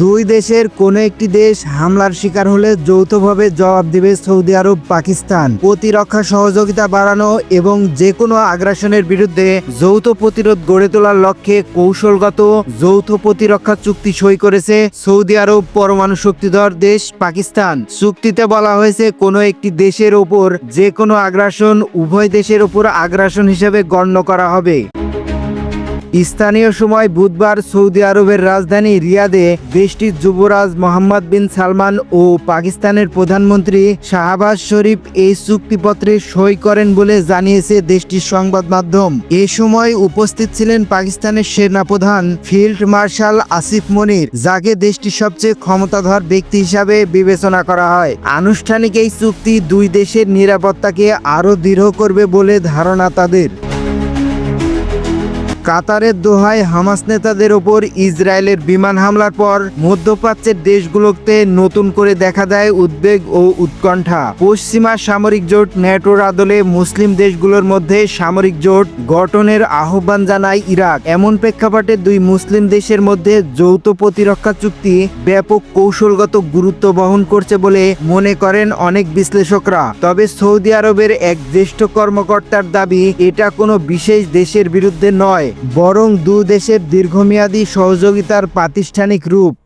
দুই দেশের কোনো একটি দেশ হামলার শিকার হলে যৌথভাবে জবাব দেবে সৌদি আরব, পাকিস্তান। প্রতিরক্ষা সহযোগিতা বাড়ানো এবং যে কোনো আগ্রাসনের বিরুদ্ধে যৌথ প্রতিরোধ গড়ে তোলার লক্ষ্যে কৌশলগত যৌথ প্রতিরক্ষা চুক্তি সই করেছে সৌদি আরব পরমাণু শক্তিধর দেশ পাকিস্তান। চুক্তিতে বলা হয়েছে, কোনো একটি দেশের ওপর যে কোনো আগ্রাসন উভয় দেশের ওপর আগ্রাসন হিসেবে গণ্য করা হবে। স্থানীয় সময় বুধবার সৌদি আরবের রাজধানী রিয়াদে দেশটির যুবরাজ মোহাম্মদ বিন সালমান ও পাকিস্তানের প্রধানমন্ত্রী শাহবাজ শরীফ এই চুক্তিপত্রে সই করেন বলে জানিয়েছে দেশটির সংবাদ মাধ্যম। এ সময় উপস্থিত ছিলেন পাকিস্তানের সেনাপ্রধান ফিল্ড মার্শাল আসিফ মনির, যাকে দেশটির সবচেয়ে ক্ষমতাধর ব্যক্তি হিসাবে বিবেচনা করা হয়। আনুষ্ঠানিক এই চুক্তি দুই দেশের নিরাপত্তাকে আরও দৃঢ় করবে বলে ধারণা তাদের। কাতারের দোহায় হামাস নেতাদের ওপর ইসরায়েলের বিমান হামলার পর মধ্যপ্রাচ্যের দেশগুলোতে নতুন করে দেখা দেয় উদ্বেগ ও উৎকণ্ঠা। পশ্চিমা সামরিক জোট ন্যাটোর আদলে মুসলিম দেশগুলোর মধ্যে সামরিক জোট গঠনের আহ্বান জানায় ইরাক। এমন প্রেক্ষাপটে দুই মুসলিম দেশের মধ্যে যৌথ প্রতিরক্ষা চুক্তি ব্যাপক কৌশলগত গুরুত্ব বহন করছে বলে মনে করেন অনেক বিশ্লেষকরা। তবে সৌদি আরবের এক জ্যেষ্ঠ কর্মকর্তার দাবি, এটা কোনো বিশেষ দেশের বিরুদ্ধে নয়। বরং দু দেশের দীর্ঘমেয়াদী সহযোগিতার প্রাতিষ্ঠানিক রূপ।